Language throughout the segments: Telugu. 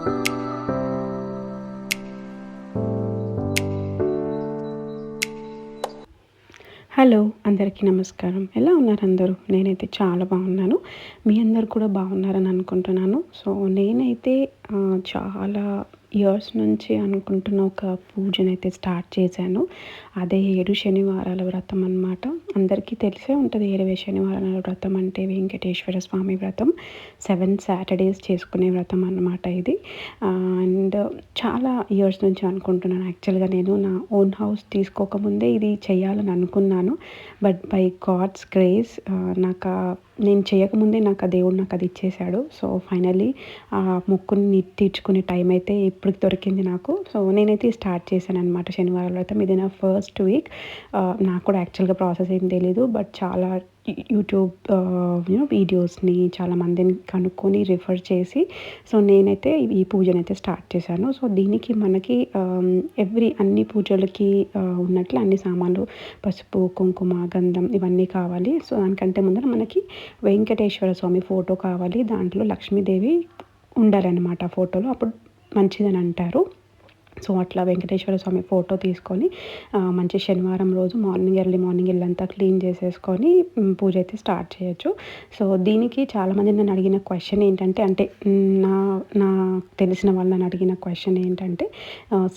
హలో అందరికీ నమస్కారం. ఎలా ఉన్నారు అందరూ? నేనైతే చాలా బాగున్నాను. మీ అందరు కూడా బాగున్నారని అనుకుంటున్నాను. సో నేనైతే చాలా ఇయర్స్ నుంచి అనుకుంటున్న ఒక పూజనైతే స్టార్ట్ చేశాను. అదే ఏడు శనివారాల వ్రతం అనమాట అందరికీ తెలిసే ఉంటుంది ఏడు శనివారాల వ్రతం అంటే వెంకటేశ్వర స్వామి వ్రతం. సెవెన్ సాటర్డేస్ చేసుకునే వ్రతం అనమాట ఇది. అండ్ చాలా ఇయర్స్ నుంచి అనుకుంటున్నాను. యాక్చువల్గా నేను నా ఓన్ హౌస్ తీసుకోకముందే ఇది చేయాలని అనుకున్నాను. బట్ బై గాడ్స్ గ్రేస్ నాకు నేను చేయకముందే నాకు ఆ దేవుడు నాకు అది ఇచ్చేశాడు. సో ఫైనల్లీ ఆ మొక్కుని తీర్చుకునే టైం అయితే ఇప్పుడు దొరికింది నాకు. సో నేనైతే స్టార్ట్ చేశాను అనమాట శనివారం అయితే ఇది నా ఫస్ట్ వీక్ నాకు కూడా యాక్చువల్గా ప్రాసెస్ ఏం తెలీదు. బట్ చాలా యూట్యూబ్ యూనో వీడియోస్ని చాలా మందిని కనుక్కొని రిఫర్ చేసి సో నేనైతే ఈ పూజనైతే స్టార్ట్ చేశాను. సో దీనికి మనకి ఎవ్రీ అన్ని పూజలకి ఉన్నట్లు అన్ని సామాన్లు పసుపు కుంకుమ గంధం ఇవన్నీ కావాలి. సో దానికంటే ముందర మనకి వెంకటేశ్వర స్వామి ఫోటో కావాలి. దాంట్లో లక్ష్మీదేవి ఉండాలన్నమాట ఫోటోలో. అప్పుడు మంచిదని అంటారు. సో అట్లా వెంకటేశ్వర స్వామి ఫోటో తీసుకొని మంచి శనివారం రోజు మార్నింగ్ ఎర్లీ మార్నింగ్ ఇల్లంతా క్లీన్ చేసేసుకొని పూజ అయితే స్టార్ట్ చేయొచ్చు. సో దీనికి చాలామంది నన్ను అడిగిన క్వశ్చన్ ఏంటంటే అంటే నా నా తెలిసిన వాళ్ళు నన్ను అడిగిన క్వశ్చన్ ఏంటంటే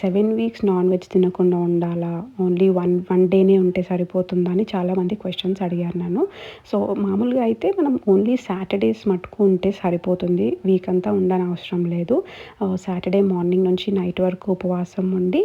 సెవెన్ వీక్స్ నాన్ వెజ్ తినకుండా ఉండాలా? ఓన్లీ వన్ వన్ డేనే ఉంటే సరిపోతుందా అని చాలామంది క్వశ్చన్స్ అడిగారు నన్ను. సో మామూలుగా అయితే మనం ఓన్లీ సాటర్డేస్ మటుకు ఉంటే సరిపోతుంది. వీక్ అంతా ఉండని అవసరం లేదు సాటర్డే మార్నింగ్ నుంచి నైట్ వరకు ఉపవాసం ఉపవాసం ఉండి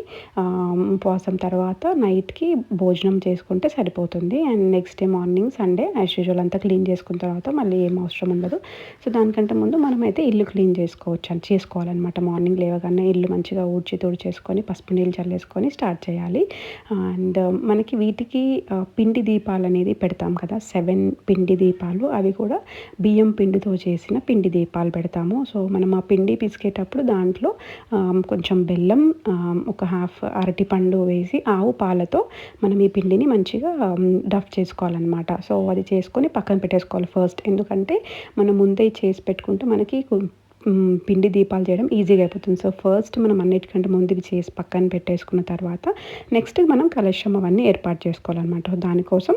ఉపవాసం తర్వాత నైట్కి భోజనం చేసుకుంటే సరిపోతుంది. And next day morning Sunday as usual అంతా క్లీన్ చేసుకున్న తర్వాత మళ్ళీ ఏం అవసరం ఉండదు. సో దానికంటే ముందు మనమైతే ఇల్లు క్లీన్ చేసుకోవచ్చు అని చేసుకోవాలన్నమాట. మార్నింగ్ లేవగానే ఇల్లు మంచిగా ఊడ్చి తూడి చేసుకొని పసుపు నీళ్ళు చల్లేసుకొని స్టార్ట్ చేయాలి. అండ్ మనకి వీటికి పిండి దీపాలు అనేది పెడతాం కదా సెవెన్ పిండి దీపాలు. అవి కూడా బియ్యం పిండితో చేసిన పిండి దీపాలు పెడతాము. సో మనం ఆ పిండి పిసికేటప్పుడు దాంట్లో కొంచెం బెల్లం ఒక హాఫ్ అరటిపండు వేసి ఆవు పాలతో మనం ఈ పిండిని మంచిగా డఫ్ చేసుకోవాలన్నమాట. సో అది చేసుకొని పక్కన పెట్టేసుకోవాలి ఫస్ట్. ఎందుకంటే మనం ముందే చేసి పెట్టుకుంటే మనకి పిండి దీపాలు చేయడం ఈజీగా అయిపోతుంది. సో ఫస్ట్ మనం అన్నిటికంటే ముందుకు చేసి పక్కన పెట్టేసుకున్న తర్వాత నెక్స్ట్ మనం కలశం అవన్నీ ఏర్పాటు చేసుకోవాలన్నమాట. దానికోసం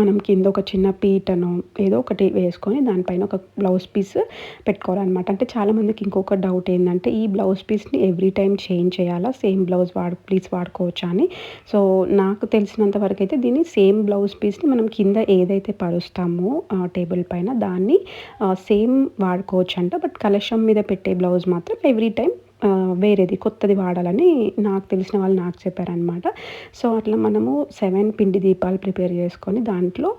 మనం కింద ఒక చిన్న పీటను ఏదో ఒకటి వేసుకొని దానిపైన ఒక బ్లౌజ్ పీస్ పెట్టుకోవాలన్నమాట. అంటే చాలామందికి ఇంకొక డౌట్ ఏంటంటే ఈ బ్లౌజ్ పీస్ని ఎవ్రీ టైం చేంజ్ చేయాలా? సేమ్ బ్లౌజ్ వాడు ప్లీజ్ వాడుకోవచ్చా అని. సో నాకు తెలిసినంత వరకు అయితే దీన్ని సేమ్ బ్లౌజ్ పీస్ని మనం కింద ఏదైతే పరుస్తామో టేబుల్ పైన దాన్ని సేమ్ వాడుకోవచ్చు అంట బట్ కలశం మీద పెట్టే బ్లౌజ్ మాత్రం ఎవ్రీ టైం వేరేది కొత్తది వాడాలని నాకు తెలిసిన వాళ్ళు నాకు చెప్పారనమాట సో అట్లా మనము సెవెన్ పిండి దీపాలు ప్రిపేర్ చేసుకొని దాంట్లో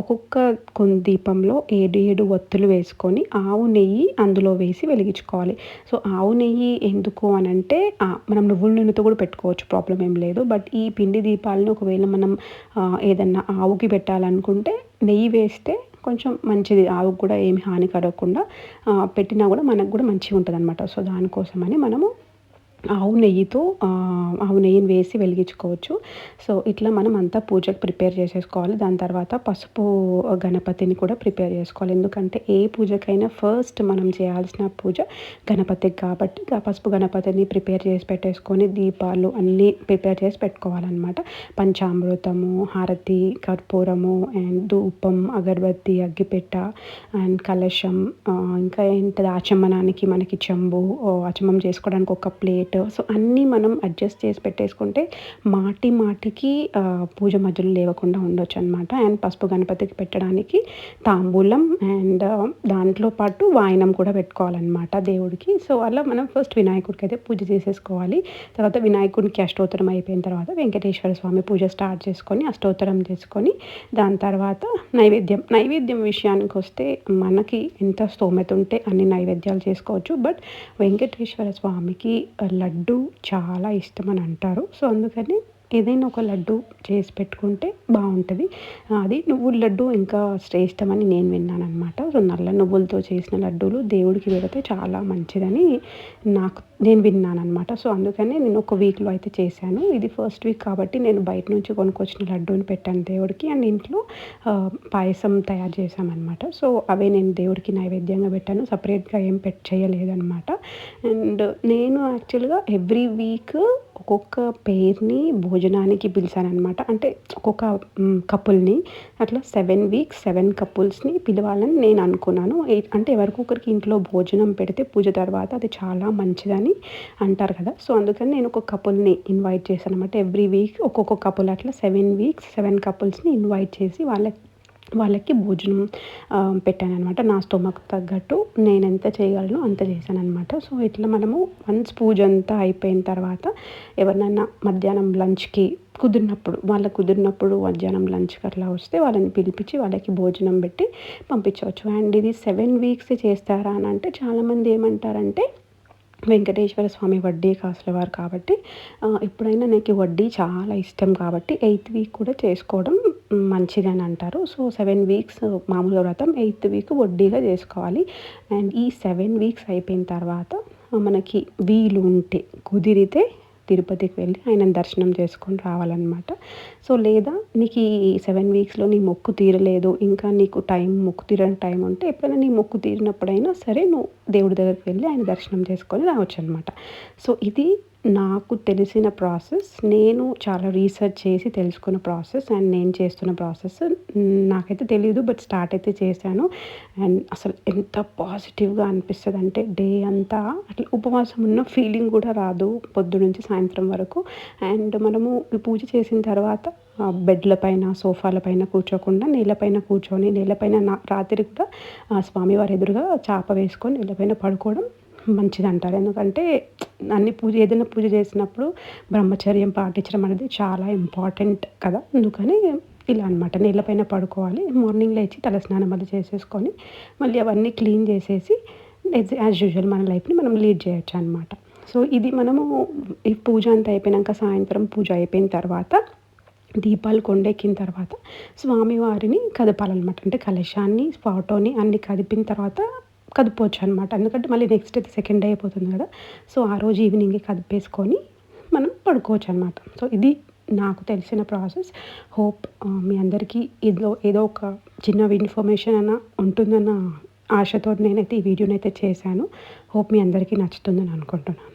ఒక్కొక్క కొన్ని దీపంలో ఏడు ఏడు ఒత్తులు వేసుకొని ఆవు నెయ్యి అందులో వేసి వెలిగించుకోవాలి. సో ఆవు నెయ్యి ఎందుకు అని అంటే మనం నువ్వుల నూనెతో కూడా పెట్టుకోవచ్చు ప్రాబ్లం ఏం లేదు. బట్ ఈ పిండి దీపాలను ఒకవేళ మనం ఏదన్నా ఆవుకి పెట్టాలనుకుంటే నెయ్యి వేస్తే కొంచెం మంచిది ఆవుకు కూడా ఏమి హాని కలగకుండా పెట్టినా కూడా మనకు కూడా మంచిగా ఉంటుంది అనమాట సో దానికోసమని మనము ఆవు నెయ్యితో ఆవు నెయ్యిని వేసి వెలిగించుకోవచ్చు. సో ఇట్లా మనం అంతా పూజకు ప్రిపేర్ చేసేసుకోవాలి. దాని తర్వాత పసుపు గణపతిని కూడా ప్రిపేర్ చేసుకోవాలి. ఎందుకంటే ఏ పూజకైనా ఫస్ట్ మనం చేయాల్సిన పూజ గణపతికి కాబట్టి పసుపు గణపతిని ప్రిపేర్ చేసి పెట్టేసుకొని దీపాలు అన్నీ ప్రిపేర్ చేసి పెట్టుకోవాలన్నమాట. పంచామృతము హారతి కర్పూరము అండ్ ధూపం అగరబత్తి అగ్గిపెట్ట అండ్ కలశం ఇంకా ఏంటది ఆచమనానికి మనకి చెంబు ఆచమం చేసుకోవడానికి ఒక ప్లేట్ సో అన్నీ మనం అడ్జస్ట్ చేసి పెట్టేసుకుంటే మాటి మాటికి పూజ మధ్యలో లేవకుండా ఉండొచ్చు అనమాట అండ్ పసుపు గణపతికి పెట్టడానికి తాంబూలం అండ్ దాంట్లో పాటు వాయనం కూడా పెట్టుకోవాలన్నమాట దేవుడికి. సో అలా మనం ఫస్ట్ వినాయకుడికి అయితే పూజ చేసేసుకోవాలి. తర్వాత వినాయకుడికి అష్టోత్తరం అయిపోయిన తర్వాత వెంకటేశ్వర స్వామి పూజ స్టార్ట్ చేసుకొని అష్టోత్తరం చేసుకొని దాని తర్వాత నైవేద్యం. నైవేద్యం విషయానికి వస్తే మనకి ఎంత స్తోమత ఉంటే అన్ని నైవేద్యాలు చేసుకోవచ్చు. బట్ వెంకటేశ్వర స్వామికి లడ్డు చాలా ఇష్టం అని అంటారు. సో అందుకని ఏదైనా ఒక లడ్డు చేసి పెట్టుకుంటే బాగుంటుంది. అది నువ్వుల లడ్డు ఇంకా శ్రేష్టమని నేను విన్నానమాట సో నల్ల నువ్వులతో చేసిన లడ్డూలు దేవుడికి పెడితే చాలా మంచిదని నాకు నేను విన్నాను అనమాట సో అందుకనే నేను ఒక వీక్లో అయితే చేశాను. ఇది ఫస్ట్ వీక్ కాబట్టి నేను బయట నుంచి కొనుక్కొచ్చిన లడ్డూని పెట్టాను దేవుడికి. అండ్ ఇంట్లో పాయసం తయారు చేశామన్నమాట. సో అవే నేను దేవుడికి నైవేద్యంగా పెట్టాను. సపరేట్గా ఏం పెట్ చేయలేదన్నమాట. అండ్ నేను యాక్చువల్గా ఎవ్రీ వీక్ ఒక్కొక్క పేరుని భోజనానికి పిలిచానమాట అంటే ఒక్కొక్క కపుల్ని అట్లా సెవెన్ వీక్స్ సెవెన్ కపుల్స్ని పిలవాలని నేను అనుకున్నాను. అంటే ఎవరికొకరికి ఇంట్లో భోజనం పెడితే పూజ తర్వాత అది చాలా మంచిదని అంటారు కదా. సో అందుకని నేను ఒక కపుల్ని ఇన్వైట్ చేశాను అనమాట ఎవ్రీ వీక్ ఒక్కొక్క కపుల్ అట్లా సెవెన్ వీక్స్ సెవెన్ కపుల్స్ని ఇన్వైట్ చేసి వాళ్ళకి వాళ్ళకి భోజనం పెట్టాను అనమాట నా స్టొమక్ తగ్గట్టు నేను ఎంత చేయగలను అంత చేశాను అనమాట సో ఇట్లా మనము వన్స్ పూజ అంతా అయిపోయిన తర్వాత ఎవరినైనా మధ్యాహ్నం లంచ్కి కుదిరినప్పుడు వాళ్ళ కుదిరినప్పుడు మధ్యాహ్నం లంచ్కి అట్లా వస్తే వాళ్ళని పిలిపించి వాళ్ళకి భోజనం పెట్టి పంపించవచ్చు. అండ్ ఇది సెవెన్ వీక్స్ చేస్తారా అని అంటే చాలామంది ఏమంటారంటే వెంకటేశ్వర స్వామి వడ్డీ కాసుల వారు కాబట్టి ఎప్పుడైనా నాకు వడ్డీ చాలా ఇష్టం కాబట్టి ఎయిత్ వీక్ కూడా చేసుకోవడం మంచిదని అంటారు సో సెవెన్ వీక్స్ మామూలుగా వ్రతం ఎయిత్ వీక్ వడ్డీగా చేసుకోవాలి. అండ్ ఈ సెవెన్ వీక్స్ అయిపోయిన తర్వాత మనకి వీలు ఉంటే కుదిరితే తిరుపతికి వెళ్ళి ఆయన దర్శనం చేసుకొని రావాలన్నమాట. సో లేదా నీకు ఈ సెవెన్ వీక్స్లో నీ మొక్కు తీరలేదు ఇంకా నీకు టైం మొక్కు తీరని టైం ఉంటే ఎప్పుడైనా నీ మొక్కు తీరినప్పుడైనా సరే నువ్వు దేవుడి దగ్గరికి వెళ్ళి ఆయన దర్శనం చేసుకొని రావచ్చు అనమాట సో ఇది నాకు తెలిసిన ప్రాసెస్ నేను చాలా రీసెర్చ్ చేసి తెలుసుకున్న ప్రాసెస్ అండ్ నేను చేస్తున్న ప్రాసెస్ నాకైతే తెలియదు బట్ స్టార్ట్ అయితే చేశాను. అండ్ అసలు ఎంత పాజిటివ్గా అనిపిస్తుంది అంటే డే అంతా అట్లా ఉపవాసం ఉన్న ఫీలింగ్ కూడా రాదు పొద్దు నుంచి సాయంత్రం వరకు. అండ్ మనము పూజ చేసిన తర్వాత బెడ్ల పైన సోఫాల పైన కూర్చోకుండా నేలపైన కూర్చొని నేలపైన రాత్రి కూడా స్వామివారి ఎదురుగా చాప వేసుకొని నేలపైన పడుకోవడం మంచిది అంటారు ఎందుకంటే అన్ని పూజ ఏదైనా పూజ చేసినప్పుడు బ్రహ్మచర్యం పాటించడం అనేది చాలా ఇంపార్టెంట్ కదా. అందుకని ఇలా అనమాట నీళ్ళపైన పడుకోవాలి. మార్నింగ్ లేచి తలస్నానం అది చేసేసుకొని మళ్ళీ అవన్నీ క్లీన్ చేసేసి యాజ్ యూజువల్ మన లైఫ్ని మనం లీడ్ చేయొచ్చు అనమాట సో ఇది మనము ఈ పూజ అంతా అయిపోయినాక సాయంత్రం పూజ అయిపోయిన తర్వాత దీపాలు కొండెక్కిన తర్వాత స్వామివారిని కదపాలన్నమాట. అంటే కలశాన్ని ఫోటోని అన్ని కదిపిన తర్వాత కదుపుకోవచ్చు అనమాట ఎందుకంటే మళ్ళీ నెక్స్ట్ అయితే సెకండ్ డే అయిపోతుంది కదా. సో ఆ రోజు ఈవినింగ్ కదిపేసుకొని మనం పడుకోవచ్చు అనమాట సో ఇది నాకు తెలిసిన ప్రాసెస్ హోప్ మీ అందరికీ ఇదిలో ఏదో ఒక చిన్న ఇన్ఫర్మేషన్ అన్న ఉంటుందన్న ఆశతో నేనైతే ఈ వీడియోనైతే చేశాను. హోప్ మీ అందరికీ నచ్చుతుందని అనుకుంటున్నాను.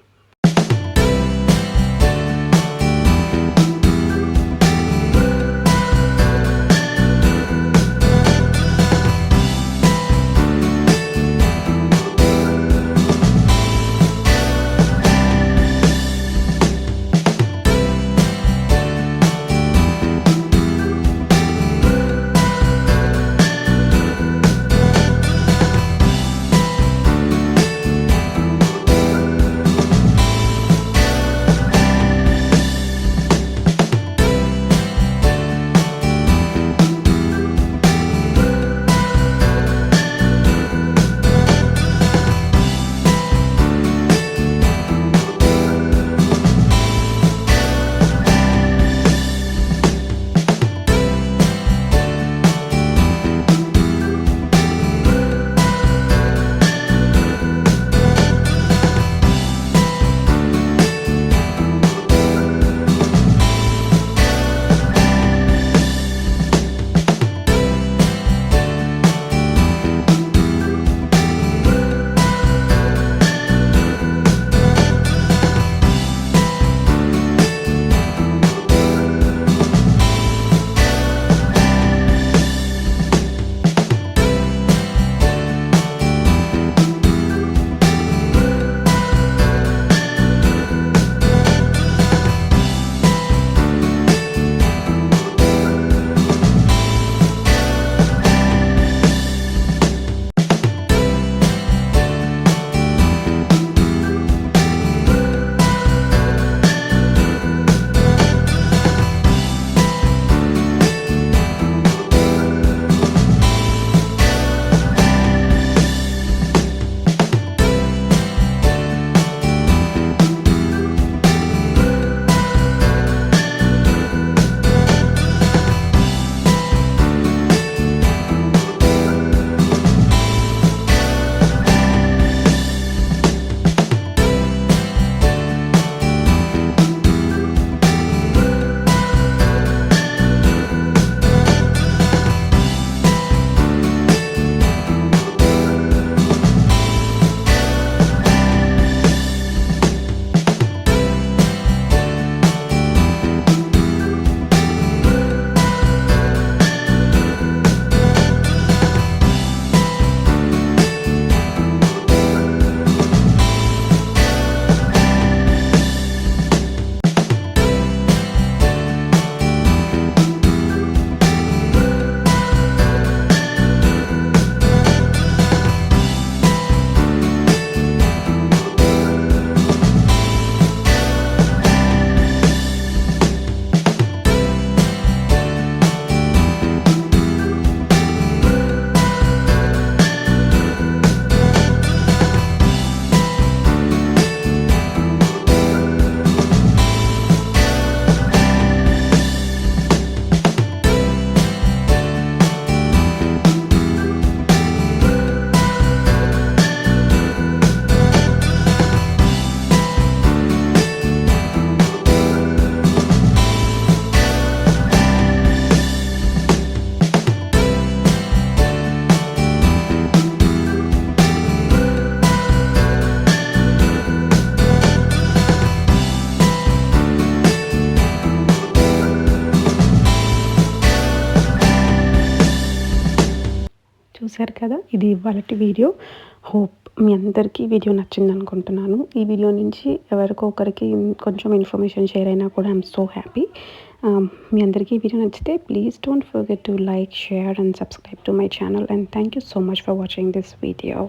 చూశారు కదా ఇది ఇవాళ వీడియో. హోప్ మీ అందరికీ వీడియో నచ్చింది అనుకుంటున్నాను. ఈ వీడియో నుంచి ఎవరికో ఒకరికి కొంచెం ఇన్ఫర్మేషన్ షేర్ అయినా కూడా ఐఎమ్ సో హ్యాపీ. మీ అందరికీ ఈ వీడియో నచ్చితే please don't forget to like share and subscribe to my channel and thank you so much for watching this video.